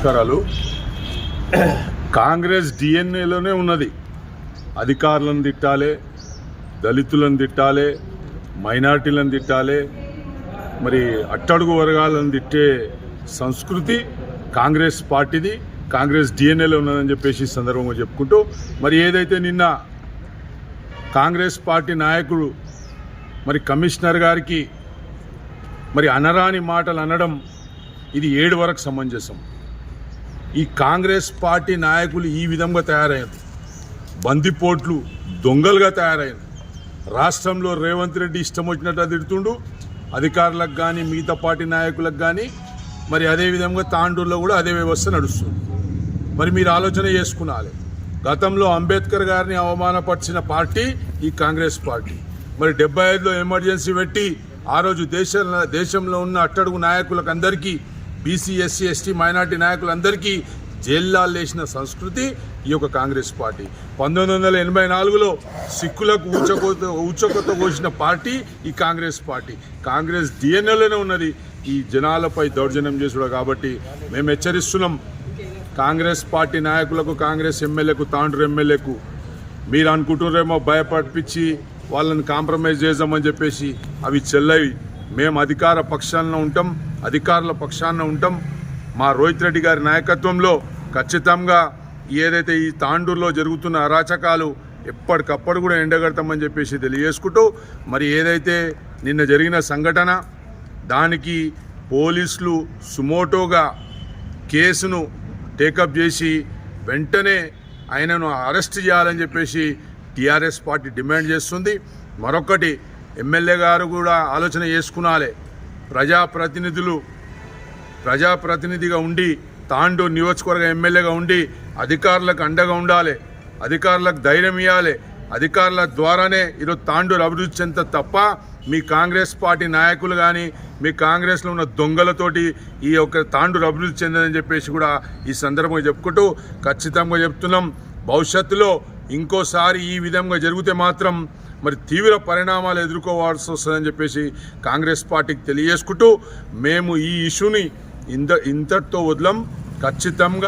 నమస్కారాలు. కాంగ్రెస్ డిఎన్ఏలోనే ఉన్నది. అధికారులను తిట్టాలి దళితులను తిట్టాలి మైనార్టీలను తిట్టాలి మరి అట్టడుగు వర్గాలను తిట్టే సంస్కృతి కాంగ్రెస్ పార్టీది కాంగ్రెస్ డిఎన్ఏలో ఉన్నదని చెప్పేసి సందర్భంగా చెప్పుకుంటూ మరి ఏదైతే నిన్న కాంగ్రెస్ పార్టీ నాయకుడు మరి కమిషనర్ గారికి మరి అనరాని మాటలు అనడం ఇది ఏడు వరకు సమంజసం. ఈ కాంగ్రెస్ పార్టీ నాయకులు ఈ విధంగా తయారయ్యారు. బందిపోట్లు దొంగలుగా తయారయ్యారు. రాష్ట్రంలో రేవంత్ రెడ్డి ఇష్టం వచ్చినట్టు తిడుతుండు. అధికారులకు కానీ మిగతా పార్టీ నాయకులకు కానీ మరి అదే విధంగా తాండూరులో కూడా అదే వ్యవస్థ నడుస్తుంది. మరి మీరు ఆలోచన చేసుకునాలి. గతంలో అంబేద్కర్ గారిని అవమానపరిచిన పార్టీ ఈ కాంగ్రెస్ పార్టీ. మరి డెబ్బై ఐదులో ఎమర్జెన్సీ పెట్టి ఆ రోజు దేశ దేశంలో ఉన్న అట్టడుగు నాయకులకు అందరికీ బీసీ ఎస్సీ ఎస్టీ మైనార్టీ నాయకులందరికీ జైల్లాలు వేసిన సంస్కృతి ఈ యొక్క కాంగ్రెస్ పార్టీ. పంతొమ్మిది వందల ఎనభై నాలుగులో సిక్కులకు ఊచకోత ఊచకొత కోసిన పార్టీ ఈ కాంగ్రెస్ పార్టీ. కాంగ్రెస్ డిఎన్ఏలోనే ఉన్నది. ఈ జనాలపై దౌర్జన్యం చేసుడు కాబట్టి మేము హెచ్చరిస్తున్నాం. కాంగ్రెస్ పార్టీ నాయకులకు కాంగ్రెస్ ఎమ్మెల్యేకు తాండ్రు ఎమ్మెల్యేకు మీరు అనుకుంటున్నారేమో భయపడిపించి వాళ్ళని కాంప్రమైజ్ చేద్దామని చెప్పేసి అవి చెల్లవి. మేము అధికార పక్షాలను ఉంటాం. అధికారుల పక్షాన ఉంటాం. మా రోహిత్ రెడ్డి గారి నాయకత్వంలో ఖచ్చితంగా ఏదైతే ఈ తాండూరులో జరుగుతున్న అరాచకాలు ఎప్పటికప్పుడు కూడా ఎండగడతామని చెప్పేసి తెలియజేసుకుంటూ మరి ఏదైతే నిన్న జరిగిన సంఘటన దానికి పోలీసులు సుమోటోగా కేసును టేకప్ చేసి వెంటనే ఆయనను అరెస్ట్ చేయాలని చెప్పేసి టీఆర్ఎస్ పార్టీ డిమాండ్ చేస్తుంది. మరొకటి ఎమ్మెల్యే గారు కూడా ఆలోచన చేసుకునాలి ప్రజాప్రతినిధులు ప్రజాప్రతినిధిగా ఉండి తాండూ నియోజకవర్గ ఎమ్మెల్యేగా ఉండి అధికారులకు అండగా ఉండాలి అధికారులకు ధైర్యం ఇవ్వాలి అధికారుల ద్వారానే ఈరోజు తాండూరు అభివృద్ధి చెంద తప్ప మీ కాంగ్రెస్ పార్టీ నాయకులు కానీ మీ కాంగ్రెస్లో ఉన్న దొంగలతోటి ఈ యొక్క తాండూరు అభివృద్ధి చెందని చెప్పేసి కూడా ఈ సందర్భంగా చెప్పుకుంటూ ఖచ్చితంగా చెప్తున్నాం. భవిష్యత్తులో ఇంకోసారి ఈ విధంగా జరిగితే మాత్రం మరి తీవ్ర పరిణామాలు ఎదుర్కోవాల్సి వస్తుందని చెప్పేసి కాంగ్రెస్ పార్టీకి తెలియజేసుకుంటూ మేము ఈ ఇష్యూని ఇంత ఇంతటితో వదలం. ఖచ్చితంగా